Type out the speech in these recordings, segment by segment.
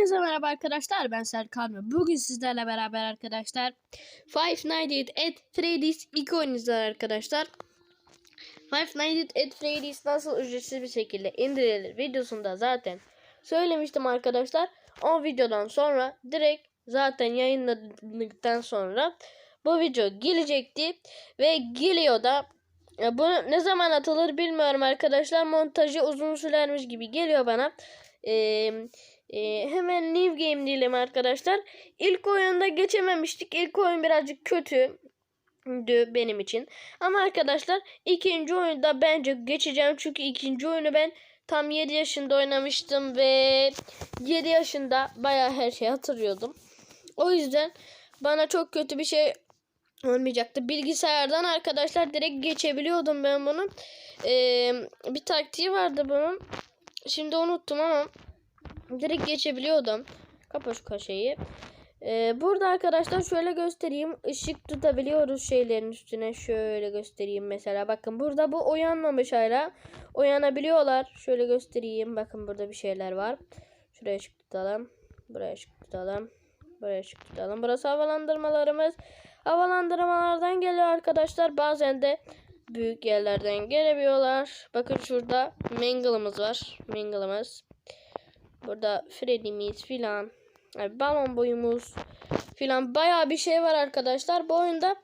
Hepinize merhaba arkadaşlar ben Serkan ve bugün sizlerle beraber arkadaşlar Five Nights at Freddy's 2 oynayacağız arkadaşlar. Five Nights at Freddy's nasıl ücretsiz bir şekilde indirilir videosunda zaten söylemiştim arkadaşlar. O videodan sonra direkt zaten yayınladıktan sonra bu video gelecekti ve geliyor da ya bu ne zaman atılır bilmiyorum arkadaşlar. Montajı uzun sürermiş gibi geliyor bana. Ee, ee, hemen New Game diyelim arkadaşlar. İlk oyunda geçememiştik. İlk oyun birazcık kötü benim için. Ama arkadaşlar ikinci oyunda bence geçeceğim. Çünkü ikinci oyunu ben tam 7 yaşında oynamıştım ve 7 yaşında baya her şeyi hatırlıyordum. O yüzden bana çok kötü bir şey olmayacaktı. Bilgisayardan arkadaşlar direkt geçebiliyordum ben bunu. Ee, bir taktiği vardı bunun. Şimdi unuttum ama direkt geçebiliyordum. Kapa şu kaşeyi. Ee, burada arkadaşlar şöyle göstereyim. Işık tutabiliyoruz şeylerin üstüne. Şöyle göstereyim mesela. Bakın burada bu uyanmamış hala. Uyanabiliyorlar. Şöyle göstereyim. Bakın burada bir şeyler var. Şuraya ışık tutalım. Buraya ışık tutalım. Buraya ışık tutalım. Burası havalandırmalarımız. Havalandırmalardan geliyor arkadaşlar. Bazen de büyük yerlerden gelebiliyorlar. Bakın şurada Mangle'ımız var. Mangle'ımız. Burada Freddy'miz filan. Yani balon boyumuz filan bayağı bir şey var arkadaşlar. Bu oyunda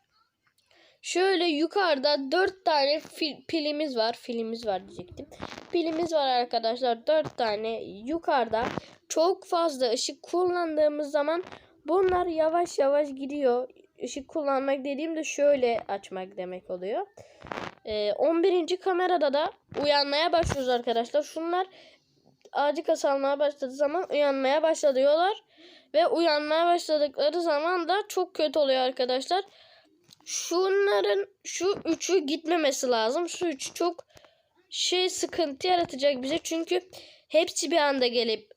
şöyle yukarıda 4 tane fil, pilimiz var. Filimiz var diyecektim. Pilimiz var arkadaşlar. 4 tane yukarıda çok fazla ışık kullandığımız zaman bunlar yavaş yavaş gidiyor. Işık kullanmak dediğimde şöyle açmak demek oluyor. Ee, 11. kamerada da uyanmaya başlıyoruz arkadaşlar. Şunlar ağacı kasalmaya başladığı zaman uyanmaya başlıyorlar. Ve uyanmaya başladıkları zaman da çok kötü oluyor arkadaşlar. Şunların şu üçü gitmemesi lazım. Şu üç çok şey sıkıntı yaratacak bize. Çünkü hepsi bir anda gelip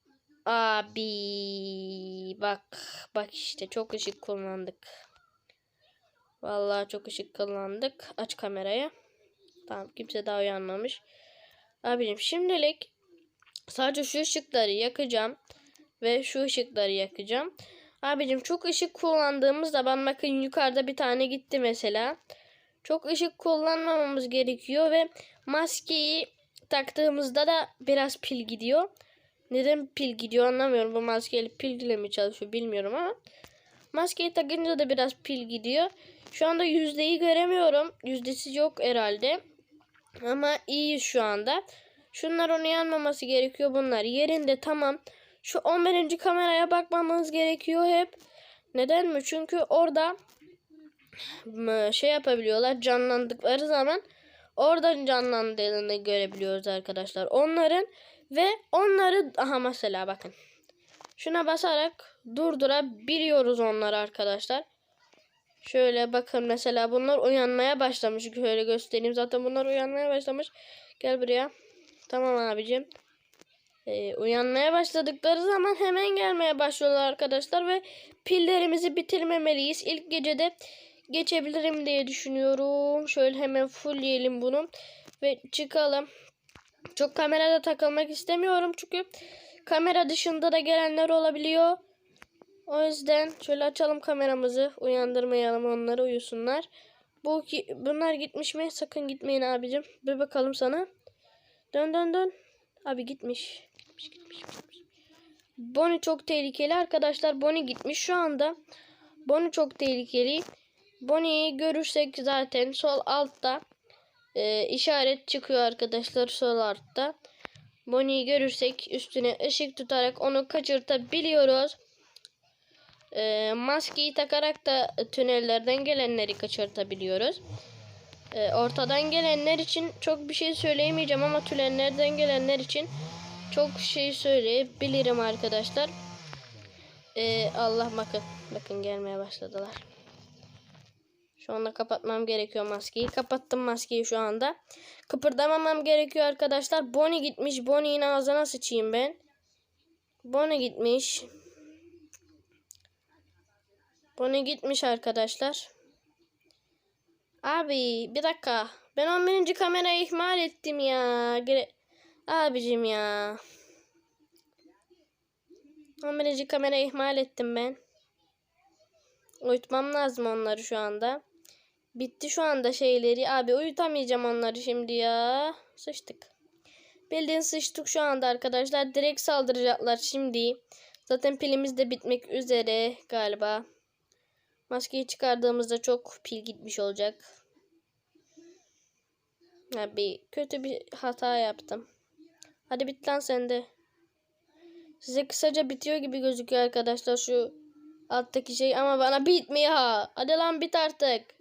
abi bak bak işte çok ışık kullandık. Vallahi çok ışık kullandık. Aç kamerayı. Tamam kimse daha uyanmamış. Abicim şimdilik sadece şu ışıkları yakacağım. Ve şu ışıkları yakacağım. Abicim çok ışık kullandığımızda ben bakın yukarıda bir tane gitti mesela. Çok ışık kullanmamamız gerekiyor ve maskeyi taktığımızda da biraz pil gidiyor. Neden pil gidiyor anlamıyorum. Bu maskeyle pil ile mi çalışıyor bilmiyorum ama. Maskeyi takınca da biraz pil gidiyor. Şu anda yüzdeyi göremiyorum. Yüzdesi yok herhalde. Ama iyi şu anda. Şunlar onu yanmaması gerekiyor. Bunlar yerinde tamam. Şu 11. kameraya bakmamız gerekiyor hep. Neden mi? Çünkü orada şey yapabiliyorlar. Canlandıkları zaman oradan canlandığını görebiliyoruz arkadaşlar. Onların ve onları aha mesela bakın. Şuna basarak durdurabiliyoruz onları arkadaşlar. Şöyle bakın mesela bunlar uyanmaya başlamış. Şöyle göstereyim. Zaten bunlar uyanmaya başlamış. Gel buraya. Tamam abicim. Ee, uyanmaya başladıkları zaman hemen gelmeye başlıyorlar arkadaşlar. Ve pillerimizi bitirmemeliyiz. İlk gecede geçebilirim diye düşünüyorum. Şöyle hemen fullleyelim bunu. Ve çıkalım. Çok kamerada takılmak istemiyorum. Çünkü kamera dışında da gelenler olabiliyor. O yüzden şöyle açalım kameramızı. Uyandırmayalım onları uyusunlar. Bu ki, bunlar gitmiş mi? Sakın gitmeyin abicim. Bir bakalım sana. Dön dön dön. Abi gitmiş. Gitmiş gitmiş. Bonnie çok tehlikeli arkadaşlar. Bonnie gitmiş şu anda. Bonnie çok tehlikeli. Bonnie'yi görürsek zaten sol altta e, işaret çıkıyor arkadaşlar sol altta. Bonnie'yi görürsek üstüne ışık tutarak onu kaçırtabiliyoruz. E, maskeyi takarak da tünellerden gelenleri kaçırtabiliyoruz. E, ortadan gelenler için çok bir şey söyleyemeyeceğim ama tünellerden gelenler için çok şey söyleyebilirim arkadaşlar. E, Allah bakın. Bakın gelmeye başladılar. Şu anda kapatmam gerekiyor maskeyi. Kapattım maskeyi şu anda. Kıpırdamamam gerekiyor arkadaşlar. Bonnie gitmiş. Bonnie'nin ağzına sıçayım ben. Bonnie gitmiş. Bonnie gitmiş arkadaşlar. Abi bir dakika. Ben 11. kamerayı ihmal ettim ya. Gere Abicim ya. 11. kamerayı ihmal ettim ben. Uyutmam lazım onları şu anda. Bitti şu anda şeyleri. Abi uyutamayacağım onları şimdi ya. Sıçtık. Bildiğin sıçtık şu anda arkadaşlar. Direkt saldıracaklar şimdi. Zaten pilimiz de bitmek üzere galiba. Maskeyi çıkardığımızda çok pil gitmiş olacak. Abi kötü bir hata yaptım. Hadi bit lan sen de. Size kısaca bitiyor gibi gözüküyor arkadaşlar şu alttaki şey ama bana bitmiyor. Hadi lan bit artık.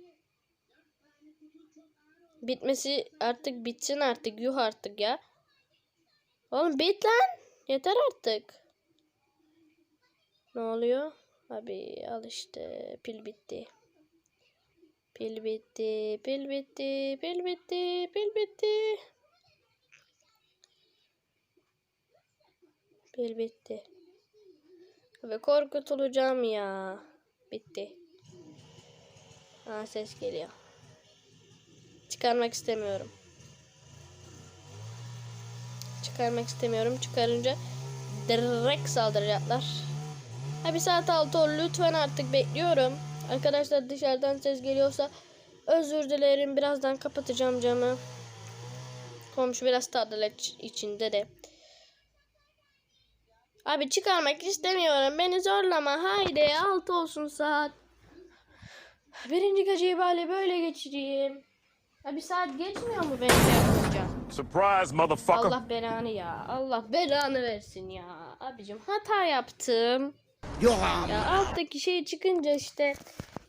Bitmesi artık bitsin artık yuh artık ya. Oğlum bit lan. Yeter artık. Ne oluyor? Abi al işte pil bitti. Pil bitti, pil bitti, pil bitti, pil bitti. Pil bitti. Ve korkutulacağım ya. Bitti. Aa ses geliyor. Çıkarmak istemiyorum. Çıkarmak istemiyorum. Çıkarınca direkt saldıracaklar. Ha bir saat altı ol lütfen artık bekliyorum. Arkadaşlar dışarıdan ses geliyorsa özür dilerim. Birazdan kapatacağım camı. Komşu biraz tadilat içinde de. Abi çıkarmak istemiyorum. Beni zorlama. Haydi altı olsun saat. Birinci geceyi böyle böyle geçireyim. Ha bir saat geçmiyor mu ben yapınca? Surprise, motherfucker. Allah belanı ya. Allah belanı versin ya. Abicim hata yaptım. Ya alttaki şey çıkınca işte.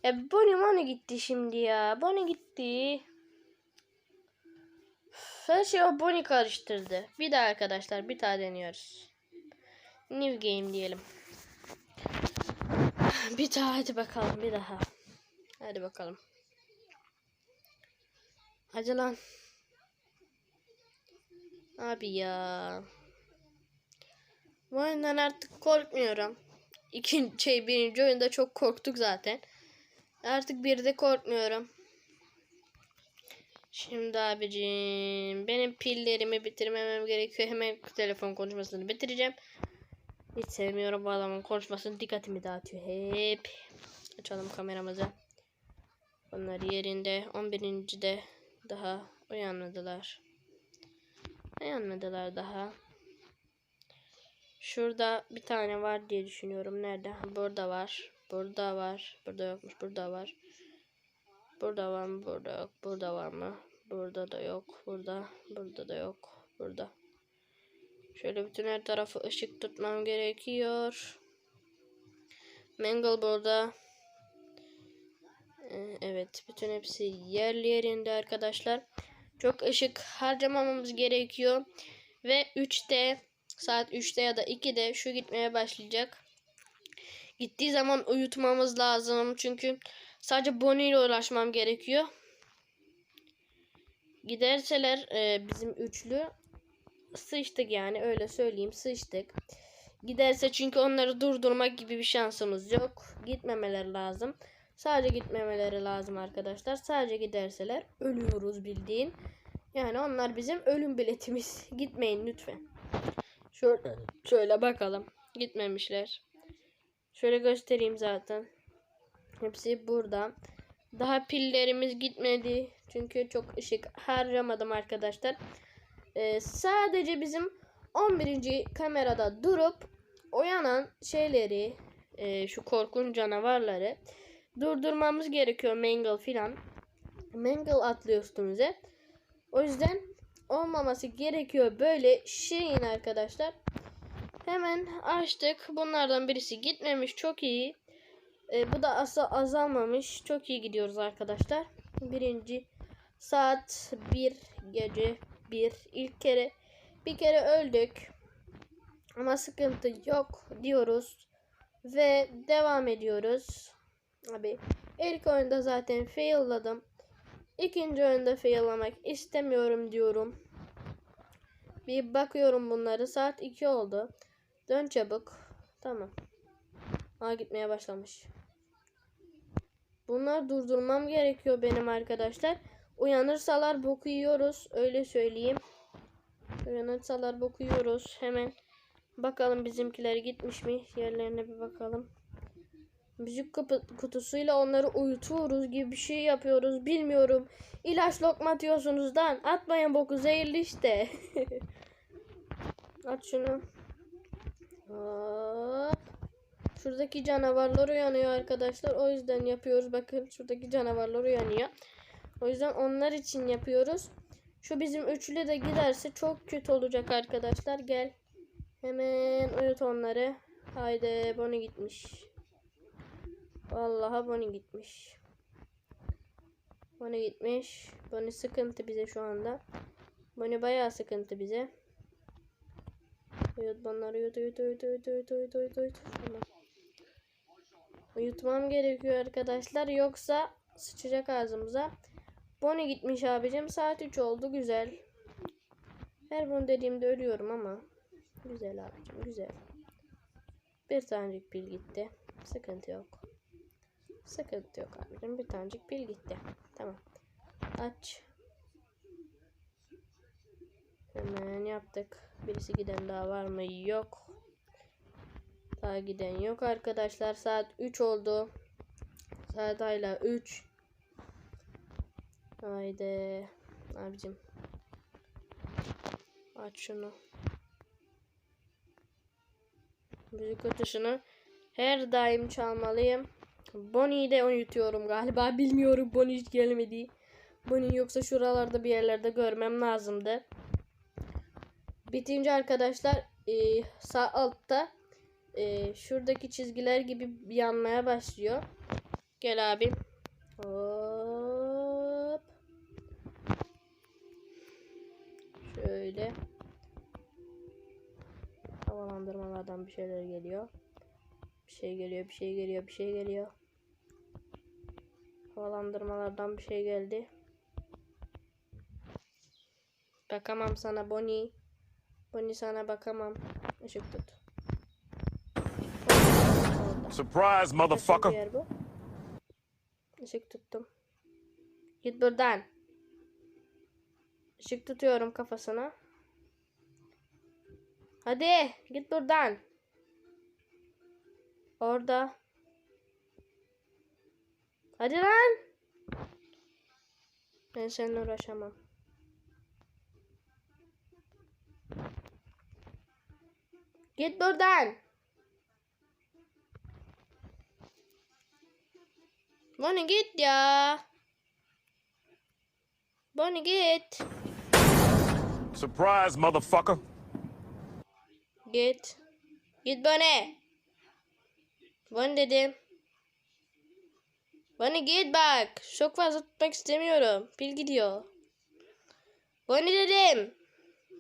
Ya Bonnie Bonnie gitti şimdi ya. Bonnie gitti. Her şey o Bonnie karıştırdı. Bir daha arkadaşlar bir daha deniyoruz. New game diyelim. Bir daha hadi bakalım bir daha. Hadi bakalım. Hadi lan. Abi ya. Bu oyundan artık korkmuyorum. İkinci şey birinci oyunda çok korktuk zaten. Artık bir de korkmuyorum. Şimdi abicim benim pillerimi bitirmemem gerekiyor. Hemen telefon konuşmasını bitireceğim. Hiç sevmiyorum bu adamın konuşmasını. Dikkatimi dağıtıyor hep. Açalım kameramızı. Onlar yerinde. 11. de daha uyanmadılar. Uyanmadılar daha. Şurada bir tane var diye düşünüyorum. Nerede? Burada var. Burada var. Burada yokmuş. Burada var. Burada var mı? Burada yok. Burada var mı? Burada da yok. Burada. Burada da yok. Burada. Şöyle bütün her tarafı ışık tutmam gerekiyor. Mangle burada. Ee, Evet. Bütün hepsi yerli yerinde arkadaşlar. Çok ışık harcamamamız gerekiyor. Ve 3'te saat 3'te ya da 2'de şu gitmeye başlayacak. Gittiği zaman uyutmamız lazım. Çünkü sadece Bonnie ile uğraşmam gerekiyor. Giderseler e, bizim üçlü sıçtık yani öyle söyleyeyim sıçtık. Giderse çünkü onları durdurmak gibi bir şansımız yok. Gitmemeleri lazım. Sadece gitmemeleri lazım arkadaşlar. Sadece giderseler ölüyoruz bildiğin. Yani onlar bizim ölüm biletimiz. Gitmeyin lütfen. Şöyle, şöyle bakalım. Gitmemişler. Şöyle göstereyim zaten. Hepsi burada. Daha pillerimiz gitmedi. Çünkü çok ışık harcamadım arkadaşlar. Ee, sadece bizim 11. kamerada durup uyanan şeyleri e, şu korkunç canavarları durdurmamız gerekiyor. Mangle filan. Mangle atlıyor üstümüze. O yüzden olmaması gerekiyor böyle şeyin arkadaşlar. Hemen açtık. Bunlardan birisi gitmemiş. Çok iyi. Ee, bu da asla azalmamış. Çok iyi gidiyoruz arkadaşlar. Birinci saat bir gece bir ilk kere bir kere öldük. Ama sıkıntı yok diyoruz. Ve devam ediyoruz. Abi ilk oyunda zaten failladım. İkinci oyunda faillamak istemiyorum diyorum. Bir bakıyorum bunları. Saat 2 oldu. Dön çabuk. Tamam. Aa gitmeye başlamış. Bunlar durdurmam gerekiyor benim arkadaşlar. Uyanırsalar boku yiyoruz. Öyle söyleyeyim. Uyanırsalar boku yiyoruz. Hemen Bakalım bizimkiler gitmiş mi? Yerlerine bir bakalım. Müzik kutusuyla onları uyutuyoruz gibi bir şey yapıyoruz. Bilmiyorum. İlaç lokma atıyorsunuz lan. Atmayın boku zehirli işte. At şunu. Hop. Şuradaki canavarlar uyanıyor arkadaşlar. O yüzden yapıyoruz. Bakın şuradaki canavarlar uyanıyor. O yüzden onlar için yapıyoruz. Şu bizim üçlü de giderse çok kötü olacak arkadaşlar. Gel. Hemen uyut onları. Haydi Bonnie gitmiş. Vallahi Bonnie gitmiş. Bonnie gitmiş. Bonnie sıkıntı bize şu anda. Bonnie bayağı sıkıntı bize. Uyut bunları uyut uyut uyut uyut uyut uyut uyut uyut. Tamam. Uyutmam gerekiyor arkadaşlar. Yoksa sıçacak ağzımıza. Bonnie gitmiş abicim. Saat 3 oldu. Güzel. Her bunu dediğimde ölüyorum ama. Güzel abicim. Güzel. Bir tanecik pil gitti. Sıkıntı yok. Sıkıntı yok abicim. Bir tanecik pil gitti. Tamam. Aç. Hemen yaptık. Birisi giden daha var mı? Yok. Daha giden yok arkadaşlar. Saat 3 oldu. Saat hala 3. Haydi. Abicim. Aç şunu. Müzik kutusunu her daim çalmalıyım. Bonnie'yi de uyutuyorum galiba. Bilmiyorum Bonnie hiç gelmedi. Bonnie yoksa şuralarda bir yerlerde görmem lazımdı. Bitince arkadaşlar e, sağ altta e, şuradaki çizgiler gibi yanmaya başlıyor. Gel abi. Hop. Şöyle. Havalandırmalardan bir şeyler geliyor. Bir şey geliyor, bir şey geliyor, bir şey geliyor. Havalandırmalardan bir şey geldi. Bakamam sana Bonnie. Bonnie sana bakamam. Işık tut. Surprise, motherfucker. Işık tuttum. Git buradan. Işık tutuyorum kafasına. Hadi git buradan. Orada. Hadi lan. Ben seninle uğraşamam. Git buradan. Bonnie git ya. Bonnie git. Surprise, motherfucker. Git. Git Bonnie. Bonnie dedim. Bonnie git bak. Çok fazla tutmak istemiyorum. Pil gidiyor. Bonnie dedim.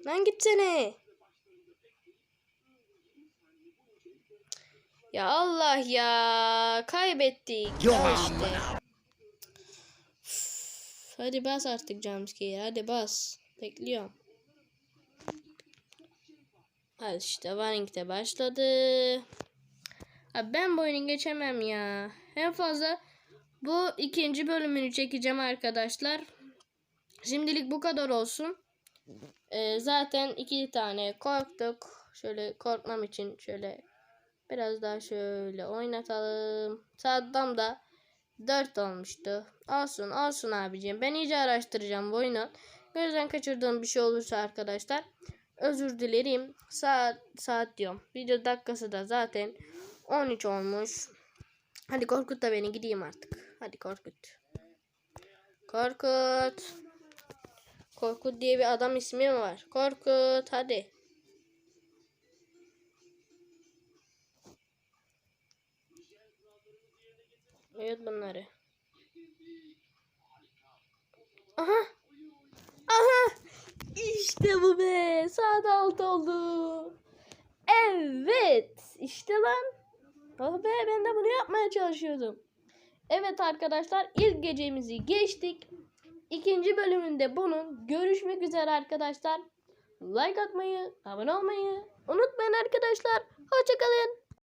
Lan gitsene. Ya Allah ya. Kaybettik. Ya işte. Hadi bas artık jumpscare. Hadi bas. Bekliyorum. Al işte Warning de başladı. Abi ben bu oyunu geçemem ya. En fazla bu ikinci bölümünü çekeceğim arkadaşlar. Şimdilik bu kadar olsun. Ee, zaten iki tane korktuk. Şöyle korkmam için şöyle biraz daha şöyle oynatalım. Saattam da 4 olmuştu. Olsun olsun abicim. Ben iyice araştıracağım bu oyunu. Gözden kaçırdığım bir şey olursa arkadaşlar özür dilerim. Saat saat diyorum. Video dakikası da zaten 13 olmuş. Hadi korkut da beni gideyim artık. Hadi korkut. Korkut. Korkut diye bir adam ismi mi var? Korkut hadi. Evet bunları. Aha. Aha. İşte bu be. Saat altı oldu. Evet. İşte lan. Oh be ben de bunu yapmaya çalışıyordum. Evet arkadaşlar ilk gecemizi geçtik. İkinci bölümünde bunun görüşmek üzere arkadaşlar. Like atmayı, abone olmayı unutmayın arkadaşlar. Hoşçakalın.